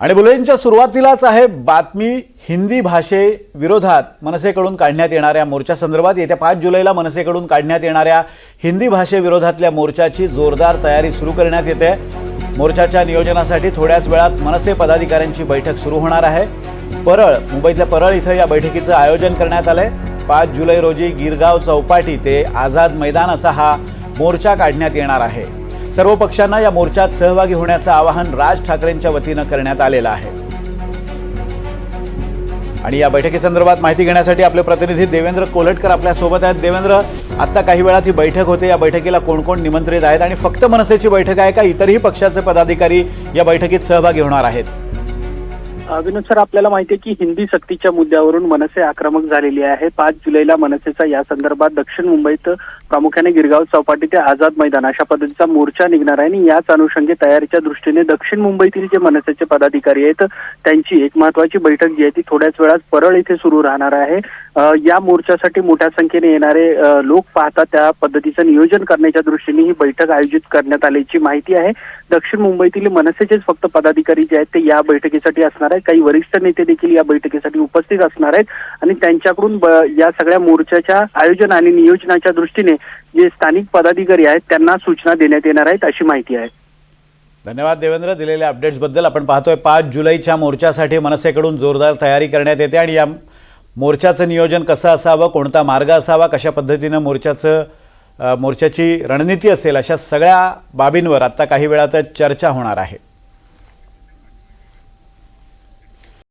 आणि बुलेटिनच्या सुरुवातीलाच आहे बातमी हिंदी भाषे विरोधात मनसेकडून काढण्यात येणाऱ्या मोर्चासंदर्भात येत्या पाच जुलैला मनसेकडून काढण्यात येणाऱ्या हिंदी भाषेविरोधातल्या मोर्चाची जोरदार तयारी सुरू करण्यात येते. मोर्चाच्या नियोजनासाठी थोड्याच वेळात मनसे पदाधिकाऱ्यांची बैठक सुरू होणार आहे. परळ मुंबईतल्या परळ इथं या बैठकीचं आयोजन करण्यात आलं आहे पाच जुलै रोजी गिरगाव चौपाटी ते आझाद मैदान असा हा मोर्चा काढण्यात येणार आहे. सर्व पक्षांना या मोर्चात सहभागी होण्याचं आवाहन राज ठाकरेंच्या वतीनं करण्यात आलेलं आहे. आणि या बैठकीसंदर्भात माहिती घेण्यासाठी आपले प्रतिनिधी देवेंद्र कोलटकर आपल्यासोबत आहेत. देवेंद्र आता काही वेळात ही बैठक होते. या बैठकीला कोण कोण निमंत्रित आहेत? आणि फक्त मनसेची बैठक आहे का? इतरही पक्षाचे पदाधिकारी या बैठकीत सहभागी होणार आहेत? विनोद सर आपल्याला माहिती आहे की हिंदी सक्तीच्या मुद्द्यावरून मनसे आक्रमक झालेली आहे. पाच जुलैला मनसेचा या संदर्भात दक्षिण मुंबईत प्रामुख्याने गिरगाव चौपाटी ते आझाद मैदान अशा पद्धतीचा मोर्चा निघणार आहे आणि याच अनुषंगी तयारीच्या दृष्टीने दक्षिण मुंबईतील जे मनसेचे पदाधिकारी आहेत त्यांची एक महत्वाची बैठक जी आहे ती थोड्याच वेळात परळ इथे सुरू राहणार आहे. या मोर्चासाठी मोठ्या संख्येने येणारे लोक पाहता त्या पद्धतीचं नियोजन करण्याच्या दृष्टीने ही बैठक आयोजित करण्यात आल्याची माहिती आहे. दक्षिण मुंबईतील मनसेचेच फक्त पदाधिकारी जे आहेत ते या बैठकीसाठी असणार आहेत. काही वरिष्ठ नेते देखील या बैठकीसाठी उपस्थित असणार आहेत. आणि त्यांच्याकडून या सगळ्या मोर्चाच्या आयोजन आणि नियोजनाच्या दृष्टीने जे स्थानिक पदाधिकारी आहेत त्यांना सूचना देण्यात येणार आहेत अशी माहिती आहे. धन्यवाद देवेंद्र. दिलेल्या अपडेट्सबद्दल आपण पाहतोय पाच जुलैच्या मोर्चासाठी मनसेकडून जोरदार तयारी करण्यात येते आणि या मोर्चाचं नियोजन कसं असावं कोणता मार्ग असावा कशा पद्धतीनं मोर्चाचं मोर्चाची रणनीती असेल अशा सगळ्या बाबींवर आत्ता काही वेळातच चर्चा होणार आहे.